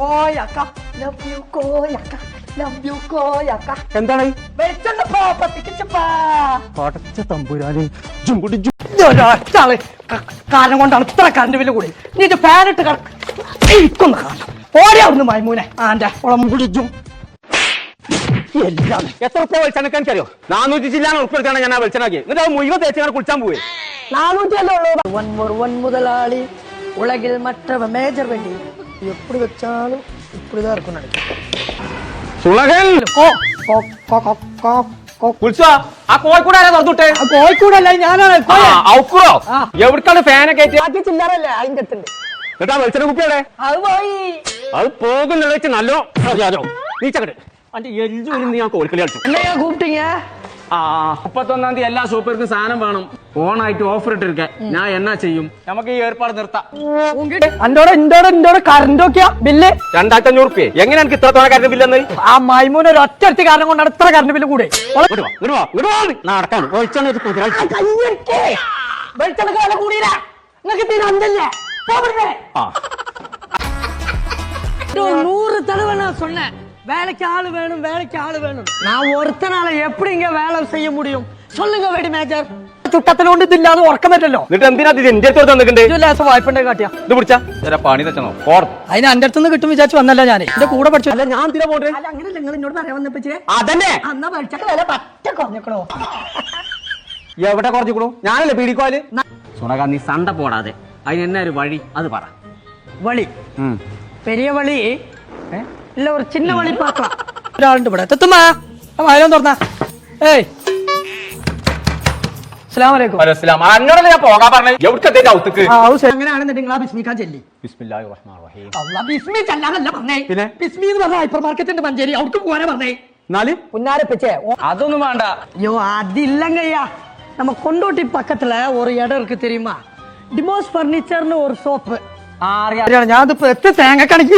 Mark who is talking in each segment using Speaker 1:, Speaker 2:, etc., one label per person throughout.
Speaker 1: Koyakka love you Koyakka love you Koyakka
Speaker 2: എന്താണ്?
Speaker 1: പത്തിക്കിച്ചപ്പാ
Speaker 2: പടച്ച തമ്പുരാനെ
Speaker 1: കാരണം കൊണ്ടാണ് ഇത്ര കറണ്ട് വില കൂടി. നീ ഇട്ട് ഇരിക്കുന്ന കാരണം ഓടി അവിടുന്ന് മൈമൂനെ. ആന്റെ
Speaker 2: ഉളം ജും എല്ലാം. എത്ര ഉപ്പ വെളിച്ചെണ്ണക്ക് എനിക്കറിയോ? നാനൂറ്റി ചില്ലാൻ ഉൾപ്പെടുത്താണ് ഞാൻ ആ വെളിച്ചെണ്ണാക്കി എന്നിട്ട് അത് മുഴുവൻ തേച്ച് ഞാൻ കുളിച്ചാൻ നാനൂറ്റി
Speaker 1: അല്ലേ ഉള്ളൂ? വൻ മുതലാളി ഉലകിൽ മറ്റവ മേജർ വേണ്ടി.
Speaker 2: எப்படி வச்சாலும் இப்படிதான் இருக்கும்
Speaker 1: നിനക്ക് കോഴിക്കൂടല്ല ഞാനാണ്.
Speaker 2: എവിടേക്കാണ് ഫാനൊക്കെ
Speaker 1: ബാക്കി ചില്ലറല്ലേ അതിന്റെ അടുത്തുണ്ട്.
Speaker 2: എന്നിട്ടാ വെളിച്ചെണ്ണ കുപ്പിയുടെ
Speaker 1: അത് പോയി.
Speaker 2: അത് പോകുന്ന വെച്ച് നല്ലോ അറിയാലോ നീ ചങ്ങട് അന്റെ എല്ലും നീ ആ കോഴിക്കളി കളിച്ചു.
Speaker 1: என்ன ஏன் கூப்பிட்டீங்க
Speaker 2: ആ മുപ്പത്തൊന്നാം തീയതി എല്ലാ സൂപ്പർക്കും സാധനം വേണം ഓണായിട്ട് ഓഫർ ഇട്ടിരിക്കാൻ ഞാൻ എന്നാ ചെയ്യും നമുക്ക് ഈ ഏർപ്പാട് നിർത്താം
Speaker 1: അന്റോടെ ഇന്തോടെ ഇന്തോടെ കറണ്ട് ഒക്കെയാ ബില്ല്
Speaker 2: രണ്ടായിരത്തി അഞ്ഞൂറ് റുപ്യ എങ്ങനെ എനിക്ക് ഇത്ര തോന്നെ കരുതി ബില്ലെന്ന്
Speaker 1: ആ മൈമൂന് ഒരു ഒറ്റ കാരണം കൊണ്ടാണ് ഇത്ര കറണ്ട് ബില്ല് കൂടെ
Speaker 2: നടക്കാൻ വെളിച്ചെണ്ണ ഒരു കുതിര
Speaker 1: വെളിച്ചെണ്ണ വില കൂടിയില്ല നിങ്ങൾക്ക് തീരെ അന്തല്ലേ
Speaker 2: ആ
Speaker 1: நூறு தடவை நான் சொன்னேன் வேலைக்கு ஆளு வேணும் வேலைக்கு ஆளு வேணும் நான் ஒருத்தனால எப்படிங்க வேலை செய்ய முடியும் சொல்லுங்க വെടി മേജർ ചുട്ടത്തിനോണ്ട് ഇതില്ലാതെ ഉറക്കം പറ്റല്ലോ
Speaker 2: എന്നിട്ട് എന്തിനാ ഇത് എന്റെ അടുത്ത് വന്നിട്ടുണ്ട്
Speaker 1: ലേസം വായ്പണ്ടേ കാട്ടിയാ
Speaker 2: ഇത് പിടിച്ചാ ചില പണി തെച്ചണോ കോടതി
Speaker 1: അതിന് എന്റെ അടുത്ത് നിന്ന് കിട്ടും വിചാരിച്ചു വന്നല്ല ഞാൻ എന്റെ കൂടെ പഠിച്ചു
Speaker 2: അല്ല ഞാൻ തീരെ പോട്ടെ
Speaker 1: അല്ല അങ്ങനെ നിങ്ങൾ എന്നോട് പറയാൻ വന്നപ്പച്ചേ
Speaker 2: അതന്നെ
Speaker 1: അന്നാ പഠിച്ചൊക്കെ വില പറ്റ കുറഞ്ഞിക്കണോ
Speaker 2: എവിടെ കുറച്ചിക്കണു ഞാനല്ലേ പീടിക്കോല് സുണക നീ സണ്ട പോടാതെ അതിന് എന്നാ ഒരു വഴി അത് പറ
Speaker 1: വഴി പെരിയ വഴി ഇല്ല ഒരു ചിന്ന വഴി പാക്കണം ഒരാളുണ്ട് ഇവിടെ എത്തുമ്മ വായനം തുറന്ന ഏയ് അസ്സലാമു അലൈക്കും
Speaker 2: അന്നോടല്ലേ ഞാൻ പോകാൻ പറഞ്ഞത് എവിടത്തെ ഔത്തുക്ക്
Speaker 1: ആ അത് ശരി. അങ്ങനെയാണെന്നുണ്ടെങ്കിൽ ആ ബിസ്മിക്കാൻ ചെല്ലി
Speaker 2: ബിസ്മില്ലാഹിർ റഹ്മാനിർ റഹീം
Speaker 1: അള്ളാ, ബിസ്മി ചെല്ലാനല്ല പറഞ്ഞേ
Speaker 2: പിന്നെ?
Speaker 1: ബിസ്മി എന്ന് പറഞ്ഞ ഹൈപ്പർ മാർക്കറ്റ് ഉണ്ട് മഞ്ചേരി അവിടേക്ക് പോകാനാ പറഞ്ഞേ
Speaker 2: എന്നാല്
Speaker 1: പുന്നാരപ്പിച്ചേ
Speaker 2: അതൊന്നും വേണ്ട
Speaker 1: ஐயோ அது இல்லைங்கய்யா நம்ம கொண்டோட்டி பக்கத்துல ஒரு இடம் இருக்கு தெரியுமா டிமோஸ் பர்னிச்சர்னு ஒரு சோப்பு ഞാൻ ഇതിപ്പോ എത്ര തേങ്ങക്കണക്കി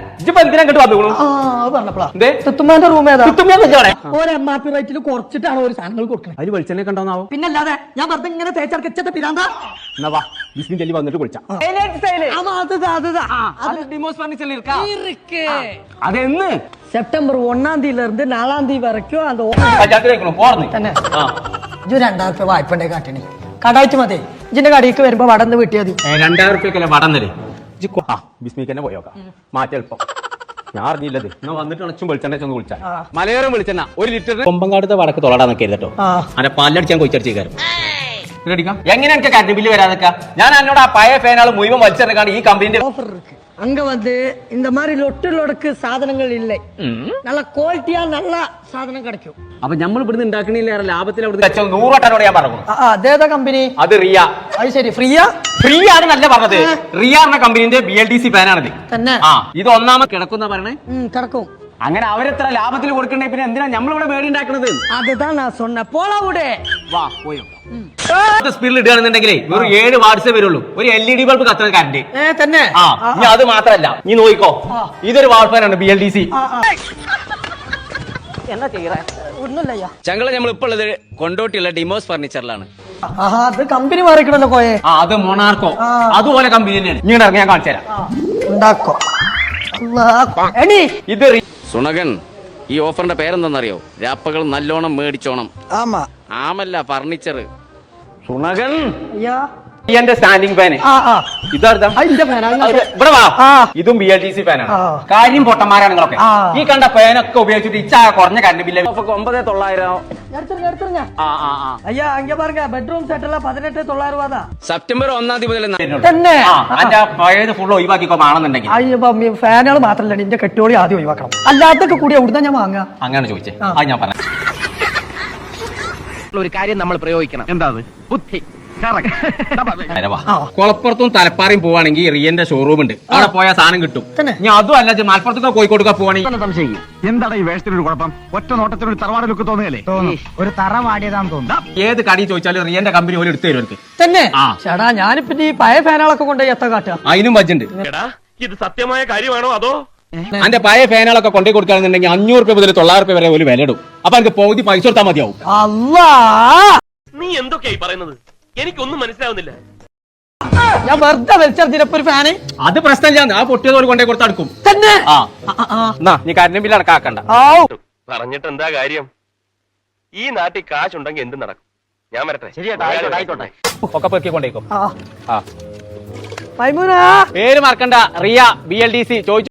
Speaker 2: ഇജ്ജിപ്പോ എന്തിനാ
Speaker 1: അങ്ങോട്ട്
Speaker 2: വന്നോളൂ
Speaker 1: തുത്തുമാന്റെ റൂം ഏതാ? ഒരു എം ആർ പി செப்டம்பர் இருந்து தேதி வரைக்கும் அந்த വായ്പ മതി. ഇതിന്റെ കടയ്ക്ക് വരുമ്പോ വടന്ന്
Speaker 2: വീട്ടിയാതി രണ്ടായിരം രൂപയ്ക്കല്ലേ ആ ബിസ്മിക്ക് തന്നെ പോയോക്കാം ഞാൻ അറിഞ്ഞില്ലത്. ഞാൻ വന്നിട്ട് അണച്ചും വെളിച്ചെണ്ണ ചെന്ന് വിളിച്ചാൽ മലയോരം വെളിച്ചെണ്ണ. ഒരു ലിറ്റർ കൊമ്പങ്കാടത്തെ വടക്ക് തൊളാടാ
Speaker 1: നിൽക്കരുത്
Speaker 2: കേട്ടോ അങ്ങനെ പാലടിച്ചാൽ കൊച്ചടിച്ചേക്കാരും എങ്ങനെ എനിക്ക് കറണ്ട് ബില്ല് വരാതെ ഞാൻ അന്നോട് ആ പഴയ ഫാനാൾ മുഴുവൻ വലിച്ചെടുക്കാണ് ഈ കമ്പനിന്റെ
Speaker 1: ഓഫർ ഇരിക്കും அங்க வந்து இந்த மாதிரி லொட்டு லொடக்கு சாதனங்கள் இல்லை நல்ல குவாலிட்டியா நல்ல சாதனம் கிடைக்கும்
Speaker 2: അപ്പൊ നമ്മൾ ഇവിടുന്ന് ഉണ്ടാക്കണില്ല ലാഭത്തിൽ അവിടെ നൂറോട്ടനോട് ഞാൻ പറഞ്ഞു
Speaker 1: ആ, ആ, അതേതാ കമ്പനി
Speaker 2: അത് റിയ
Speaker 1: അത് ശരി ഫ്രീയാ
Speaker 2: ഫ്രീ ആണ് നല്ല പറഞ്ഞത് റിയ എന്ന കമ്പനിന്റെ ബി എൽ ഡി സി ഫാനാണിത്
Speaker 1: തന്നെ
Speaker 2: ആ ഇത് ഒന്നാമത് കിടക്കുന്ന പറയണേ
Speaker 1: ഉം, കിടക്കും
Speaker 2: അങ്ങനെ അവരെത്ര ലാഭത്തിൽ കൊടുക്കണ്ടേ പിന്നെ എന്തിനാ നമ്മളിവിടെ മേടി ഉണ്ടാക്കണത്
Speaker 1: அதுதான் நான் சொன்னேன் போல விடு
Speaker 2: വാ പോയോ സ്പീഡിൽ ഇടുകയാണെന്നുണ്ടെങ്കിലേ വെറും ഏഴ് വാട്സേ വരുള്ളൂ ഒരു എൽ ഇ ഡി ബൾബ് കത്തുന്ന കറണ്ട്
Speaker 1: ഏ തന്നെ
Speaker 2: ആ ഇനി അത് മാത്രല്ല നീ നോക്കിക്കോ ഇതൊരു വാൾഫാനാണ് ബി എൽ ഡി സി
Speaker 1: എന്നാ ചെയ്യറേ ഒന്നുമില്ലയ്യ
Speaker 3: ചങ്കള നമ്മൾ ഇപ്പോൾ ഉള്ളത് കൊണ്ടോട്ടിയുള്ള ഡിമോസ് ഫർണിച്ചറിലാണ്
Speaker 1: ആഹാ അത് കമ്പനി മാറിക്കണല്ലോ കോയെ
Speaker 2: ആ അത് മൊണാർക്കോ
Speaker 1: ആ.
Speaker 2: അതുപോലെ കമ്പനി തന്നെയാണ് ഇങ്ങനെ ഇറങ്ങി ഞാൻ കാണിച്ചു തരാം
Speaker 1: ഉണ്ടാക്കോ അല്ലാ. എണി
Speaker 2: ഇത് റി-
Speaker 3: സുണകൻ ഈ ഓഫറിന്റെ പേരെന്തെന്നറിയോ? രാപ്പകൾ നല്ലോണം മേടിച്ചോണം.
Speaker 1: ആമാ.
Speaker 3: ആമല്ല ഫർണിച്ചർ.
Speaker 2: സുണകൻ?
Speaker 1: അയ്യാ
Speaker 2: എന്റെ സ്റ്റാൻഡിങ് ഫാന്.
Speaker 1: ആ ആ.
Speaker 2: ഇതാ
Speaker 1: അതിന്റെ ഫാനാ.
Speaker 2: ഇവിടെ വാ.
Speaker 1: ആ.
Speaker 2: ഇതും ബി എൽ ടി സി ഫാനാണ്. കാര്യം പൊട്ടന്മാരാണ് നിങ്ങളൊക്കെ. ഈ കണ്ട ഫാനൊക്കെ ഉപയോഗിച്ചിട്ട് ഇച്ചാ കുറഞ്ഞ കറണ്ട് ബില്ല്. ഒമ്പത് തൊള്ളായിരം
Speaker 1: ஐயா அங்க பாருங்க பெட்ரூம் செட் எல்லாம் பதினெட்டு தொள்ளாயிரம் ரூபா தான்
Speaker 3: സെപ്റ്റംബർ ഒന്നാം തീയതി മുതൽ
Speaker 1: തന്നെ.
Speaker 2: പഴയത് ഫുൾ ഒഴിവാക്കിക്കോ ആണെന്നുണ്ടെങ്കിൽ
Speaker 1: അയ്യോ ഫാനുകൾ മാത്രമല്ല നിന്റെ കെട്ടിയോളി ആദ്യം ഒഴിവാക്കണം. അല്ലാത്തൊക്കെ കൂടി എവിടുന്ന ഞാൻ വാങ്ങാ
Speaker 2: അങ്ങനെ ചോദിച്ചേ.
Speaker 1: ആ.
Speaker 2: ഞാൻ പറയാം.
Speaker 4: ഒരു കാര്യം നമ്മൾ പ്രയോഗിക്കണം. എന്താ ബുദ്ധി.
Speaker 2: കുളപ്പുറത്തും തലപ്പാറയും പോവാണെങ്കിൽ റിയന്റെ ഷോറൂം ഉണ്ട്. അവിടെ പോയാൽ സാധനം കിട്ടും? ഞാൻ അതും അല്ല മലപ്പുറത്തൊക്കെ കോഴിക്കോട്ടൊക്കെ പോവാണെങ്കിൽ
Speaker 4: എന്താണ് ഈ വേഷത്തിനൊരു കുഴപ്പം? ഒറ്റ നോട്ടത്തിനൊരു തറവാട് ലുക്ക് തോന്നുകയല്ലേ
Speaker 5: ഒരു തറ വാടിയതാന്ന് തോന്നുന്നു
Speaker 2: ഏത് കടി ചോദിച്ചാലും റിയന്റെ കമ്പനി പോലും എടുത്തു തരും
Speaker 1: തന്നെ. ചേടാ ഞാനിപ്പോ ഈ പഴയ ഫാനുകളൊക്കെ കൊണ്ട് എത്ത കാട്ടുക?
Speaker 2: അതിനും ബജ്ജുണ്ട്
Speaker 6: ഇത് സത്യമായ കാര്യമാണോ അതോ?
Speaker 2: അന്റെ പഴയ ഫാനുകളൊക്കെ കൊണ്ടേ കൊടുക്കുകയാണെന്നുണ്ടെങ്കിൽ അഞ്ഞൂറ് രൂപ മുതൽ തൊള്ളായിരം രൂപ വരെ ഒരു വില ഇടും. അപ്പൊ എനിക്ക് പകുതി പൈസ കൊടുത്താൽ മതിയാവും.
Speaker 1: അല്ലാ
Speaker 6: നീ എന്തൊക്കെയായി പറയുന്നത്? എനിക്കൊന്നും മനസ്സിലാവുന്നില്ല.
Speaker 1: ഞാൻ വെറുതെ വലിച്ചെടുത്തിപ്പോ ഒരു ഫാന്.
Speaker 2: അത് പ്രശ്നമില്ല ആ പൊട്ടിയത് പോലെ കൊണ്ടേ കൊടുത്തടുക്കും
Speaker 1: തന്നെ?
Speaker 2: നീ കരണ്ട് ബില്ല് അടക്കാക്കണ്ട.
Speaker 6: പറഞ്ഞിട്ട് എന്താ കാര്യം? ഈ നാട്ടിൽ കാശുണ്ടെങ്കിൽ എന്ത് നടക്കും. ഞാൻ വരട്ടെ. ശരിയായിട്ടോട്ടെ
Speaker 2: ഒക്കെ പെറുക്കി കൊണ്ടേക്കും.
Speaker 1: ആ.
Speaker 2: ആ.
Speaker 1: മൈമൂന.
Speaker 2: പേര് മറക്കണ്ട. Riya B L D C ചോദിച്ചു